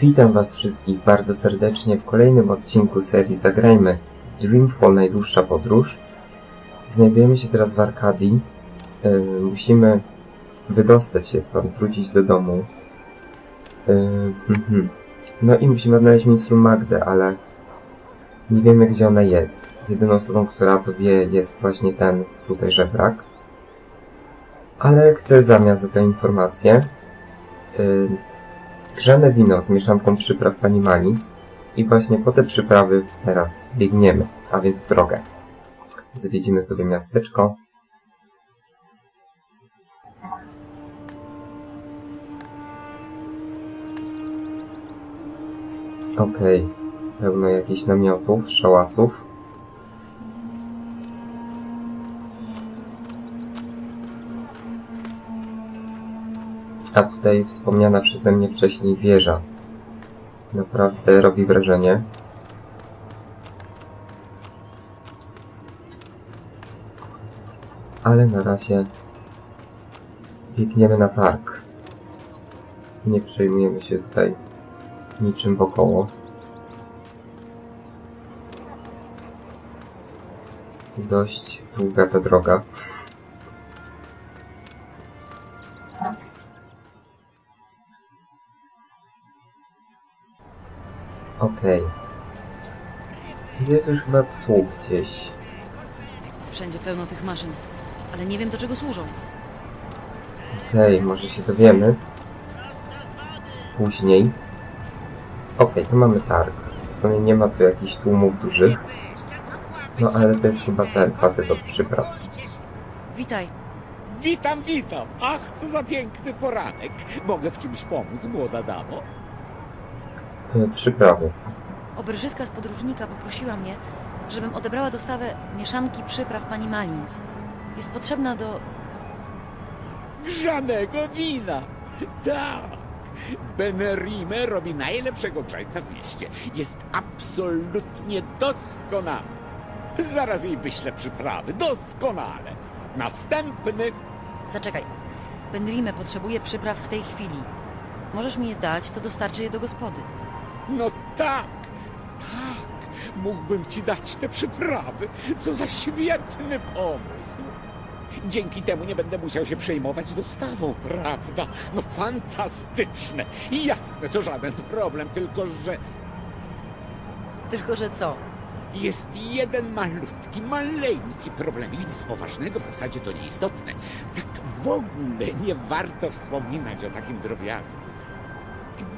Witam Was wszystkich bardzo serdecznie w kolejnym odcinku serii Zagrajmy Dreamfall Najdłuższa Podróż. Znajdujemy się teraz w Arkadii. Yy, musimy wydostać się stąd, wrócić do domu. Yy, no i musimy odnaleźć misję Magdę, ale nie wiemy gdzie ona jest. Jedyną osobą, która to wie jest właśnie ten tutaj żebrak. Ale chcę zamian za tę informację yy, grzane wino z mieszanką przypraw pani Malis i właśnie po te przyprawy teraz biegniemy, a więc w drogę. Zwiedzimy sobie miasteczko. Okej, pełno jakichś namiotów, szałasów. A tutaj wspomniana przeze mnie wcześniej wieża. Naprawdę robi wrażenie. Ale na razie biegniemy na targ. Nie przejmujemy się tutaj niczym wokoło. Dość długa ta droga. Okej. Jest już chyba tu gdzieś. Wszędzie pełno tych maszyn, ale nie wiem do czego służą. Okej, może się dowiemy. Później. Okej, tu mamy targ. W sumie nie ma tu jakichś tłumów dużych. No ale to jest chyba ten facet od przypraw. Witaj. Witam, witam. Ach, co za piękny poranek. Mogę w czymś pomóc, młoda damo? E, Przyprawy. Oberżyska z podróżnika poprosiła mnie, żebym odebrała dostawę mieszanki przypraw pani Malins. Jest potrzebna do... Grzanego wina. Tak. Benerime robi najlepszego grzańca w mieście. Jest absolutnie doskonały. Zaraz jej wyślę przyprawy. Doskonale. Następny. Zaczekaj. Benrime potrzebuje przypraw w tej chwili. Możesz mi je dać, to dostarczy je do gospody. No tak. Tak. Mógłbym ci dać te przyprawy. Co za świetny pomysł. Dzięki temu nie będę musiał się przejmować dostawą, prawda? No fantastyczne. I jasne, to żaden problem, tylko że Tylko, że co? jest jeden malutki, maleńki problem. I nic poważnego, w zasadzie to nieistotne. Tak w ogóle nie warto wspominać o takim drobiazgu.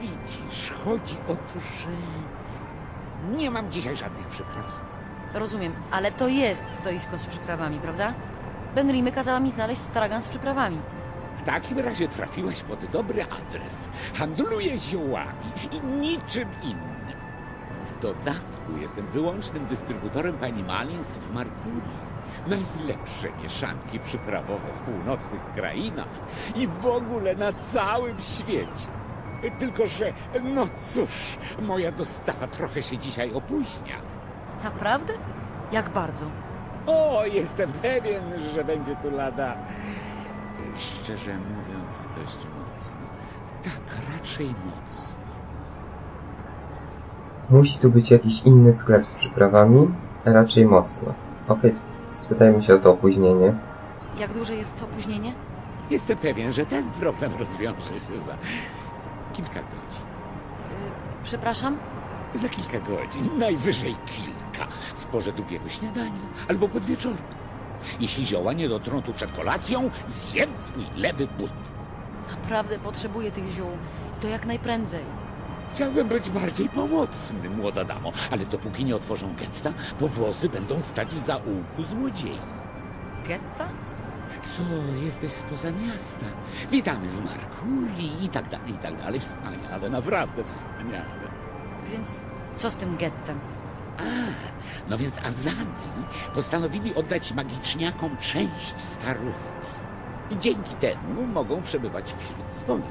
Widzisz, chodzi o to, że nie mam dzisiaj żadnych przypraw. Rozumiem, ale to jest stoisko z przyprawami, prawda? Benrime kazała mi znaleźć stragan z przyprawami. W takim razie trafiłaś pod dobry adres. Handluję ziołami i niczym innym. W dodatku jestem wyłącznym dystrybutorem pani Malins w Markurii. Najlepsze mieszanki przyprawowe w północnych krainach i w ogóle na całym świecie. Tylko, że no cóż, moja dostawa trochę się dzisiaj opóźnia. Naprawdę? Jak bardzo? O, jestem pewien, że będzie tu lada. Szczerze mówiąc, dość mocno. Tak, raczej mocno. Musi tu być jakiś inny sklep z przyprawami, a raczej mocno. Okej, sp- spytajmy się o to opóźnienie. Jak duże jest to opóźnienie? Jestem pewien, że ten problem rozwiąże się za kilka godzin. Przepraszam? Za kilka godzin, najwyżej kilka. W porze drugiego śniadania albo podwieczorku. Jeśli zioła nie dotrą tu przed kolacją, zjem swój lewy but. Naprawdę potrzebuję tych ziół. I to jak najprędzej. Chciałbym być bardziej pomocny, młoda damo, ale dopóki nie otworzą getta, powozy będą stać w zaułku złodziei. Getta? Co, jesteś spoza miasta? Witamy w Markurii i tak dalej, i tak dalej. Wspaniale, naprawdę wspaniale. Więc co z tym gettem? No więc Azadi postanowili oddać magiczniakom część starówki. Dzięki temu mogą przebywać wśród swoich.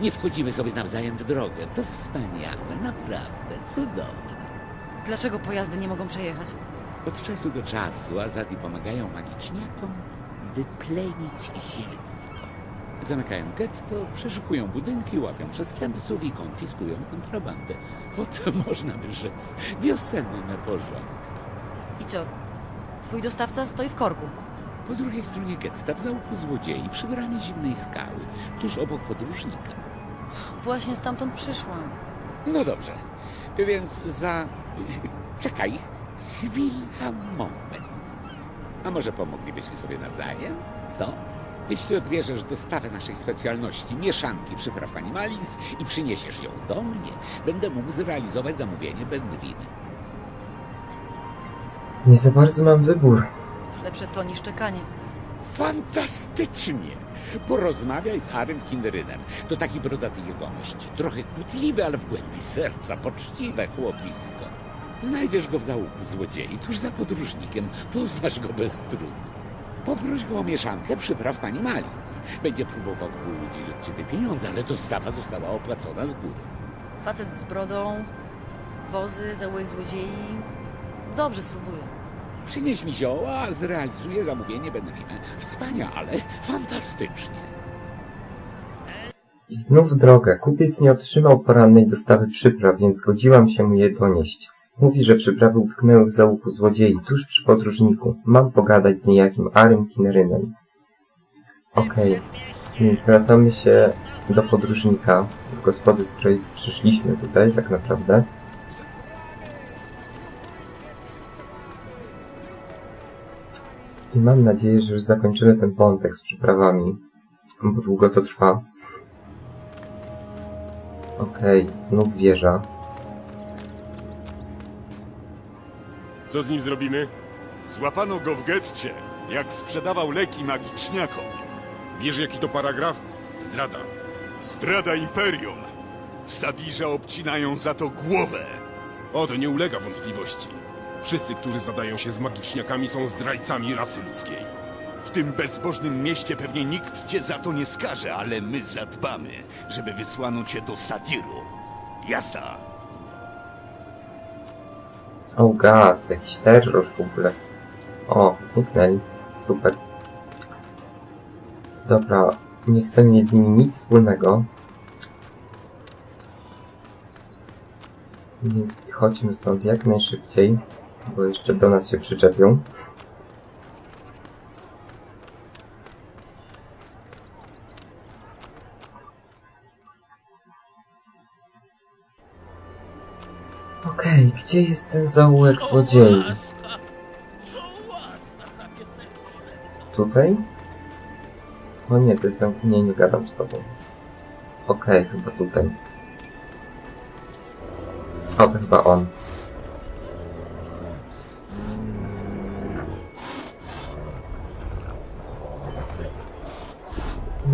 Nie wchodzimy sobie nawzajem w drogę. To wspaniale, naprawdę cudowne. Dlaczego pojazdy nie mogą przejechać? Od czasu do czasu Azadi pomagają magiczniakom wyplenić zielsko. Zamykają getto, przeszukują budynki, łapią przestępców i konfiskują kontrabandę. Oto można by rzec wiosenne porządki. I co? Twój dostawca stoi w korku. Po drugiej stronie getta, w załuku złodziei, przy bramie zimnej skały, tuż obok podróżnika. Właśnie stamtąd przyszłam. No dobrze, więc za... Czekaj, chwila, moment. A może pomoglibyśmy sobie nawzajem? Co? Jeśli odbierzesz dostawę naszej specjalności, mieszanki przypraw pani Malins i przyniesiesz ją do mnie, będę mógł zrealizować zamówienie Benwiny. Nie za bardzo mam wybór. Lepsze to niż czekanie. Fantastycznie! Porozmawiaj z Arym Kinderynem. To taki brodaty jegomość. Trochę kłótliwy, ale w głębi serca poczciwe chłopisko. Znajdziesz go w załuku złodziei, tuż za podróżnikiem. Poznasz go bez trudu. Poproś go o mieszankę przypraw pani Malins. Będzie próbował wyłudzić od ciebie pieniądze, ale dostawa została opłacona z góry. Facet z brodą, wozy, zaułek złodziei. Dobrze, spróbuję. Przynieś mi zioła, a zrealizuję zamówienie Benwiny. Wspaniale, fantastycznie. I znów w drogę. Kupiec nie otrzymał porannej dostawy przypraw, więc zgodziłam się mu je donieść. Mówi, że przyprawy utknęły w załuku złodziei, tuż przy podróżniku. Mam pogadać z niejakim Arym Kinerynem. Okej, więc wracamy się do podróżnika, w gospody, z której przyszliśmy tutaj, tak naprawdę. I mam nadzieję, że już zakończymy ten wątek z przyprawami, bo długo to trwa. Okej, znów wieża. Co z nim zrobimy? Złapano go w getcie, jak sprzedawał leki magiczniakom. Wiesz jaki to paragraf? Zdrada. Zdrada Imperium. Sadirze obcinają za to głowę. O, to nie ulega wątpliwości. Wszyscy, którzy zadają się z magiczniakami są zdrajcami rasy ludzkiej. W tym bezbożnym mieście pewnie nikt cię za to nie skaże, ale my zadbamy, żeby wysłano cię do Sadiru. Jazda! Oh god, jakiś terror w ogóle. O, zniknęli. Super. Dobra, nie chcę mieć z nimi nic wspólnego. Więc chodźmy stąd jak najszybciej, bo jeszcze do nas się przyczepią. Okej, gdzie jest ten zaułek złodziei? Tutaj? O nie, to jest zam... Nie, nie gadam z tobą. Okej, chyba tutaj. O, to chyba on.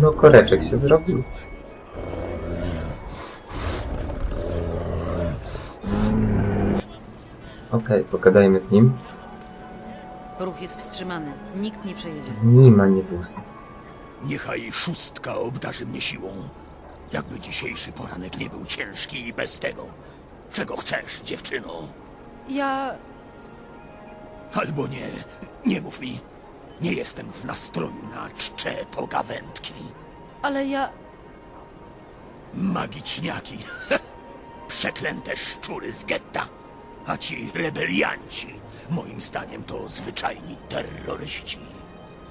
No, koreczek się zrobił. Okej, pogadajmy z nim. Ruch jest wstrzymany. Nikt nie przejedzie. Z nim, a nie wóz. Niechaj szóstka obdarzy mnie siłą. Jakby dzisiejszy poranek nie był ciężki i bez tego. Czego chcesz, dziewczyno? Ja... Albo nie, nie mów mi. Nie jestem w nastroju na czcze pogawędki. Ale ja... Magiczniaki. Przeklęte szczury z getta. A ci rebelianci, moim zdaniem to zwyczajni terroryści.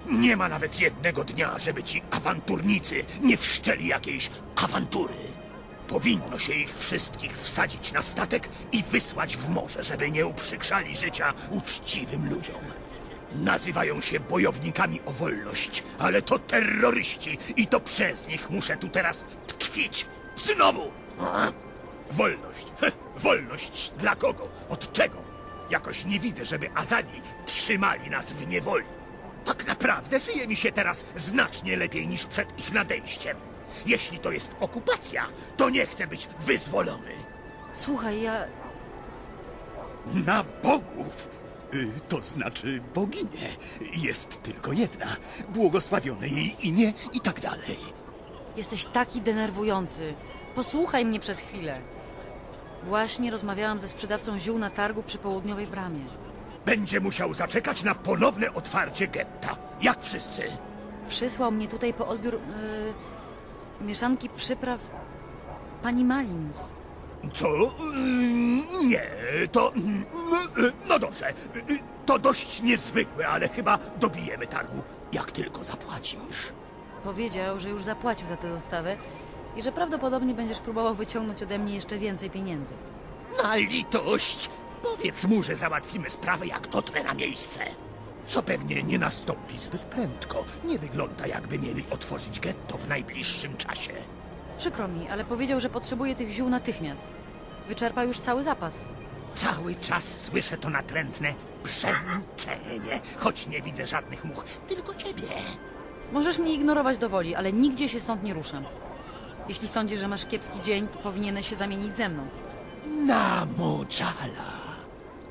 Nie ma nawet jednego dnia, żeby ci awanturnicy nie wszczeli jakiejś awantury. Powinno się ich wszystkich wsadzić na statek i wysłać w morze, żeby nie uprzykrzali życia uczciwym ludziom. Nazywają się bojownikami o wolność, ale to terroryści i to przez nich muszę tu teraz tkwić. Znowu! A? Wolność. Heh, wolność dla kogo? Od czego? Jakoś nie widzę, żeby Azadi trzymali nas w niewoli. Tak naprawdę żyje mi się teraz znacznie lepiej niż przed ich nadejściem. Jeśli to jest okupacja, to nie chcę być wyzwolony. Słuchaj, ja... Na bogów! Y, To znaczy boginię. Jest tylko jedna. Błogosławione jej imię i tak dalej. Jesteś taki denerwujący. Posłuchaj mnie przez chwilę. Właśnie rozmawiałam ze sprzedawcą ziół na targu przy południowej bramie. Będzie musiał zaczekać na ponowne otwarcie getta. Jak wszyscy. przysłał mnie tutaj po odbiór y, mieszanki przypraw pani Malins. Co? Mm, Nie, to... mm, No dobrze, to dość niezwykłe, ale chyba dobijemy targu, jak tylko zapłacisz. Powiedział, że już zapłacił za tę dostawę i że prawdopodobnie będziesz próbował wyciągnąć ode mnie jeszcze więcej pieniędzy. Na litość! Powiedz mu, że załatwimy sprawę, jak dotrę na miejsce. Co pewnie nie nastąpi zbyt prędko. Nie wygląda, jakby mieli otworzyć getto w najbliższym czasie. Przykro mi, ale powiedział, że potrzebuje tych ziół natychmiast. Wyczerpał już cały zapas. Cały czas słyszę to natrętne przemęczenie, choć nie widzę żadnych much, tylko ciebie. Możesz mnie ignorować do woli, ale nigdzie się stąd nie ruszam. Jeśli sądzisz, że masz kiepski dzień, to powinieneś się zamienić ze mną. Na Mojala.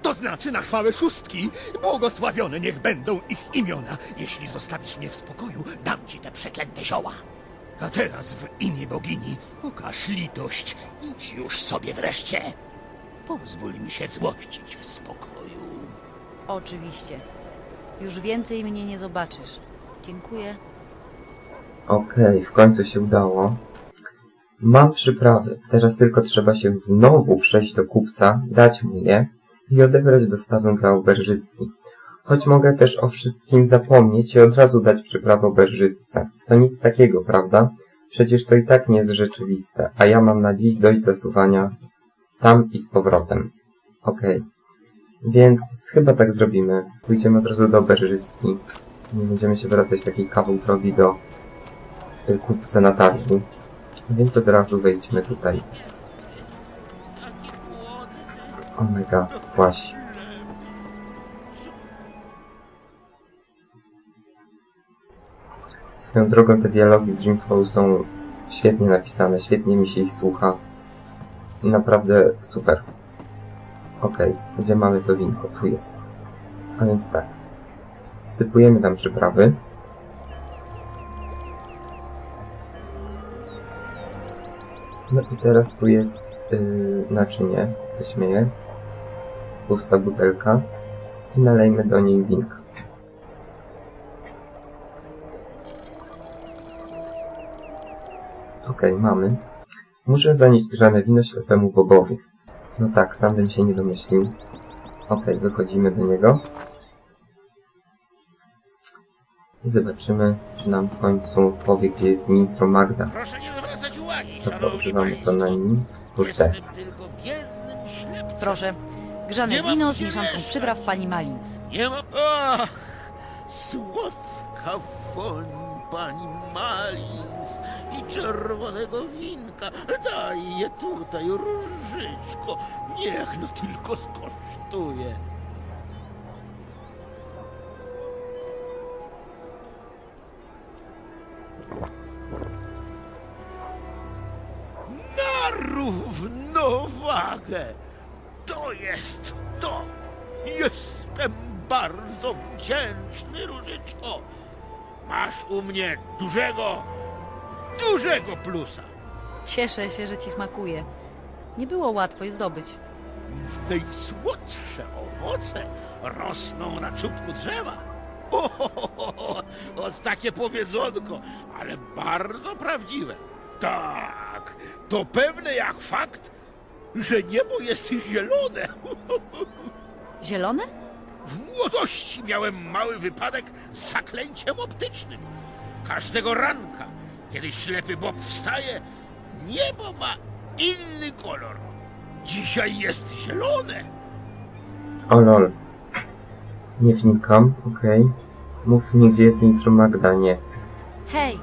To znaczy na chwałę szóstki. Błogosławione niech będą ich imiona. Jeśli zostawisz mnie w spokoju, dam ci te przeklęte zioła. A teraz w imię bogini okaż litość. Idź już sobie wreszcie. Pozwól mi się złościć w spokoju. Oczywiście. Już więcej mnie nie zobaczysz. Dziękuję. Okej, w końcu się udało. Mam przyprawy. Teraz tylko trzeba się znowu przejść do kupca, dać mu je i odebrać dostawę dla oberżystki. Choć mogę też o wszystkim zapomnieć i od razu dać przyprawę oberżystce. To nic takiego, prawda? Przecież to i tak nie jest rzeczywiste, a ja mam na dziś dość zasuwania tam i z powrotem. Okej. Więc chyba tak zrobimy. Pójdziemy od razu do oberżystki. Nie będziemy się wracać takiej kawał drogi do y, kupca na targu. Więc od razu wejdźmy tutaj. Oh my god, płaś. Swoją drogą te dialogi Dreamfall są świetnie napisane, świetnie mi się ich słucha. Naprawdę super. Okej, gdzie mamy to winko? Tu jest. A więc tak. Wsypujemy tam przyprawy. No i teraz tu jest yy, naczynie, je, pusta butelka i nalejmy do niej winka. Okej, mamy. Muszę zanieść grzane wino ślepemu Bobowi. No tak, sam bym się nie domyślił. Okej, wychodzimy do niego. I zobaczymy, czy nam w końcu powie, gdzie jest ministro Magda. Proszę nie Dobra, szanowni używamy to państwo. na nim. Kurde. Jestem tylko biednym ślepcem. Proszę. Grzane wino z mieszanką przypraw pani Malins. Nie ma... Ach, słodka woń pani Malins i czerwonego winka. Daj je tutaj, różyczko. Niech no tylko skosztuje. Równowagę. To jest to. Jestem bardzo wdzięczny, Różyczko. Masz u mnie dużego, dużego plusa. Cieszę się, że ci smakuje. Nie było łatwo je zdobyć. Najsłodsze owoce rosną na czubku drzewa. O, ho, ho, ho, ho, od takie powiedzonko, ale bardzo prawdziwe. Tak, to pewne jak fakt, że niebo jest zielone. Zielone? W młodości miałem mały wypadek z zaklęciem optycznym. Każdego ranka, kiedy ślepy Bob wstaje, niebo ma inny kolor. Dzisiaj jest zielone. O lol. Nie wnikam, okej. Mów mi, gdzie jest ministro Magda, nie. Hej,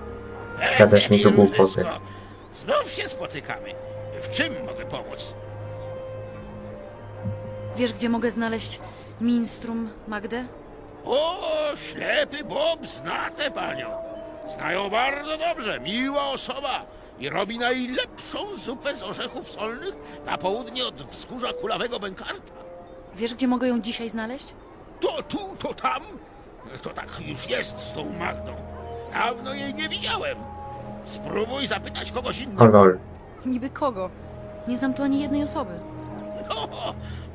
Gadasz mi tu Ej, głupoty. Różyczko, Znów się spotykamy. W czym mogę pomóc? wiesz gdzie mogę znaleźć ministrum Magdę? O, ślepy Bob zna tę panią. Znają bardzo dobrze, miła osoba i robi najlepszą zupę z orzechów solnych na południe od wzgórza kulawego Bękarta. Wiesz gdzie mogę ją dzisiaj znaleźć? To tu, to tam. To tak już jest z tą Magdą. Dawno jej nie widziałem. Spróbuj zapytać kogoś innego. lol. Niby kogo? Nie znam tu ani jednej osoby. No,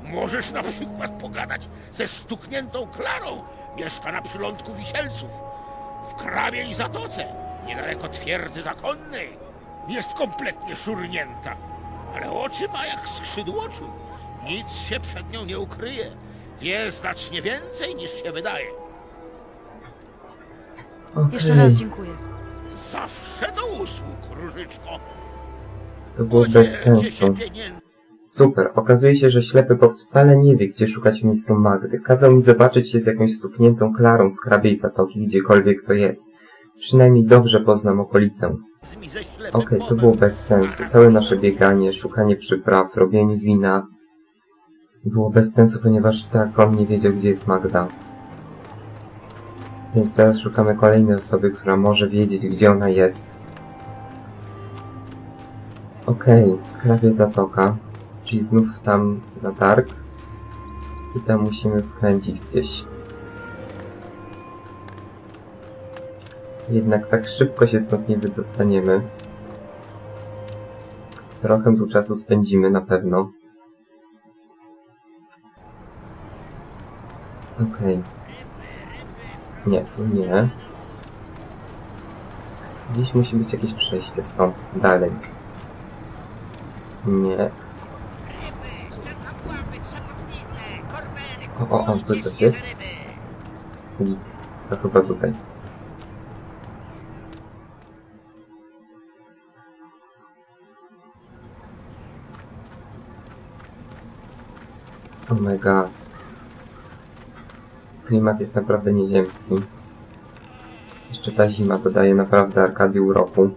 możesz na przykład pogadać ze stukniętą Klarą. Mieszka na przylądku Wisielców. w krabiej zatoce, niedaleko twierdzy zakonnej. Jest kompletnie szurnięta, ale oczy ma jak skrzydłoczu. Nic się przed nią nie ukryje. Wie znacznie więcej niż się wydaje. Jeszcze raz dziękuję. Zawsze do usług, różyczko. to było bez sensu. Super, okazuje się, że ślepy Bob wcale nie wie, gdzie szukać ministru Magdy. Kazał mi zobaczyć się z jakąś stukniętą Klarą z hrabiej zatoki, gdziekolwiek to jest. Przynajmniej dobrze poznam okolicę. Okej, to Bobem. było bez sensu. Całe nasze bieganie, szukanie przypraw, robienie wina było bez sensu, ponieważ tak on nie wiedział, gdzie jest Magda. Więc teraz szukamy kolejnej osoby, która może wiedzieć, gdzie ona jest. Okej, krawie zatoka, czyli znów tam na targ. I tam musimy skręcić gdzieś. Jednak tak szybko się stąd nie wydostaniemy. Trochę tu czasu spędzimy na pewno. Okej. Nie, tu nie. Gdzieś musi być jakieś przejście stąd. Dalej. Nie. O, o, o, tu coś jest? Git. To chyba tutaj. Oh my god. Klimat jest naprawdę nieziemski. Jeszcze ta zima dodaje naprawdę Arkadii uroku.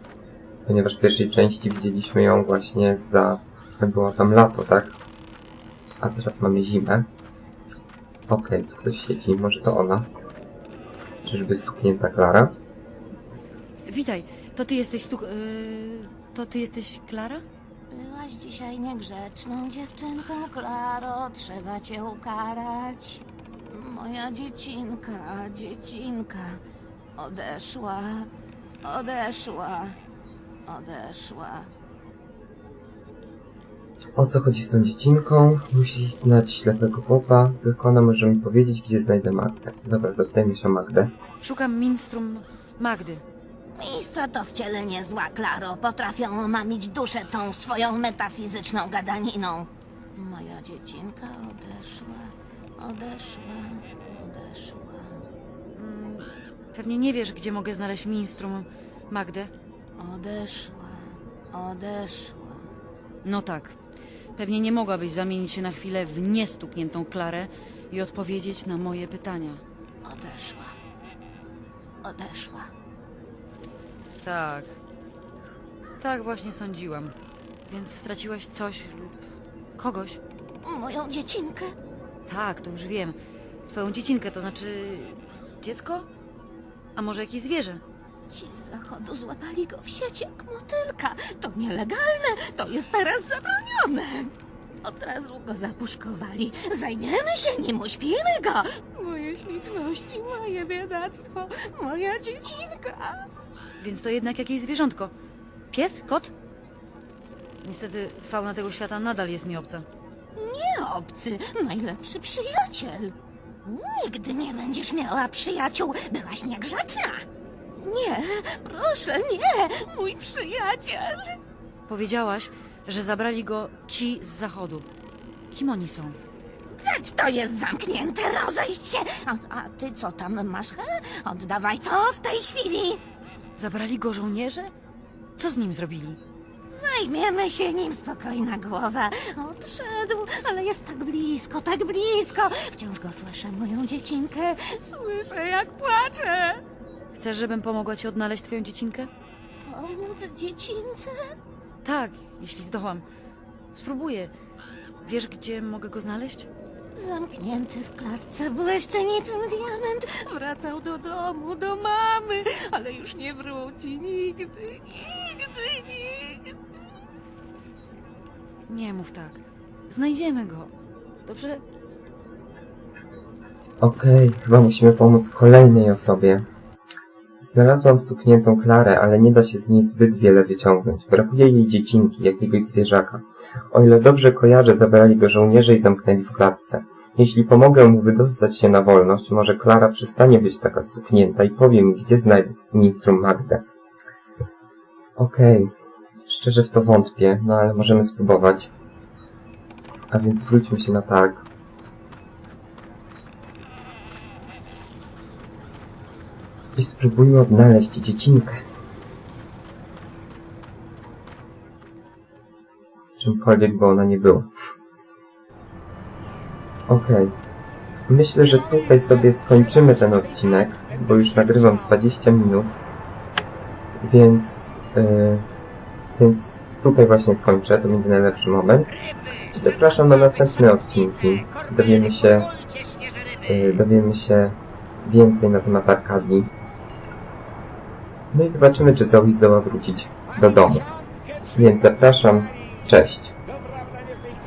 Ponieważ w pierwszej części widzieliśmy ją właśnie za... Było tam lato, tak? A teraz mamy zimę. Okej, tu ktoś siedzi. Może to ona? Czyżby stuknięta Klara? Witaj, to ty jesteś stuk... Yy, to ty jesteś Klara? Byłaś dzisiaj niegrzeczną dziewczynką, Klaro, trzeba cię ukarać. Moja dziecinka, dziecinka, odeszła, odeszła, odeszła. O co chodzi z tą dziecinką? Musi znać ślepego chłopa, tylko ona może mi powiedzieć, gdzie znajdę Magdę. Dobra, zapytajmy się o Magdę. Szukam minstrum Magdy. Mistra to wcielenie zła, Klaro. Potrafią omamić duszę tą swoją metafizyczną gadaniną. Moja dziecinka odeszła, odeszła, odeszła. Pewnie nie wiesz, gdzie mogę znaleźć minstrum Magdę. Odeszła, odeszła. No tak. Pewnie nie mogłabyś zamienić się na chwilę w niestukniętą Klarę i odpowiedzieć na moje pytania. Odeszła. Odeszła. Tak. Tak właśnie sądziłam. Więc straciłaś coś lub kogoś? Moją dziecinkę? Tak, to już wiem. Twoją dziecinkę, to znaczy dziecko? A może jakieś zwierzę? Ci z zachodu złapali go w sieci jak motylka. To nielegalne, to jest teraz zabronione. Od razu go zapuszkowali. Zajmiemy się nim, uśpimy go. Moje śliczności, moje biedactwo, moja dziecinka. Więc to jednak jakieś zwierzątko. Pies? Kot? Niestety fauna tego świata nadal jest mi obca. Nie obcy, najlepszy przyjaciel. Nigdy nie będziesz miała przyjaciół. Byłaś niegrzeczna. Nie, proszę, nie, mój przyjaciel. Powiedziałaś, że zabrali go ci z zachodu. Kim oni są? To jest zamknięte, rozejść się. A, a ty co tam masz? He? Oddawaj to w tej chwili. Zabrali go żołnierze? Co z nim zrobili? Zajmiemy się nim, spokojna głowa. Odszedł, ale jest tak blisko, tak blisko. Wciąż go słyszę, moją dziecinkę. Słyszę, jak płacze. Chcesz, żebym pomogła ci odnaleźć twoją dziecinkę? Pomóc dziecince? Tak, jeśli zdołam. Spróbuję. Wiesz, gdzie mogę go znaleźć? Zamknięty w klatce, błyszczy niczym diament. Wracał do domu, do mamy, ale już nie wróci nigdy, nigdy, nigdy. Nie mów tak. Znajdziemy go. Dobrze? Okej, chyba musimy pomóc kolejnej osobie. Znalazłam stukniętą Klarę, ale nie da się z niej zbyt wiele wyciągnąć. Brakuje jej dziecinki, jakiegoś zwierzaka. O ile dobrze kojarzę, zabrali go żołnierze i zamknęli w klatce. Jeśli pomogę mu wydostać się na wolność, może Klara przestanie być taka stuknięta i powie mi, gdzie znajdę ministrum Magdę. Okej, szczerze w to wątpię, no ale możemy spróbować. A więc wróćmy się na targ. I spróbujmy odnaleźć dziecinkę. Czymkolwiek by ona nie była. Okej. Myślę, że tutaj sobie skończymy ten odcinek, bo już nagrywam 20 minut. Więc, yy, więc tutaj właśnie skończę, to będzie najlepszy moment. Zapraszam na następne odcinki. Dowiemy się, yy, dowiemy się więcej na temat Arkadii. No i zobaczymy, czy Zoe zdoła wrócić do domu. Więc zapraszam. Cześć.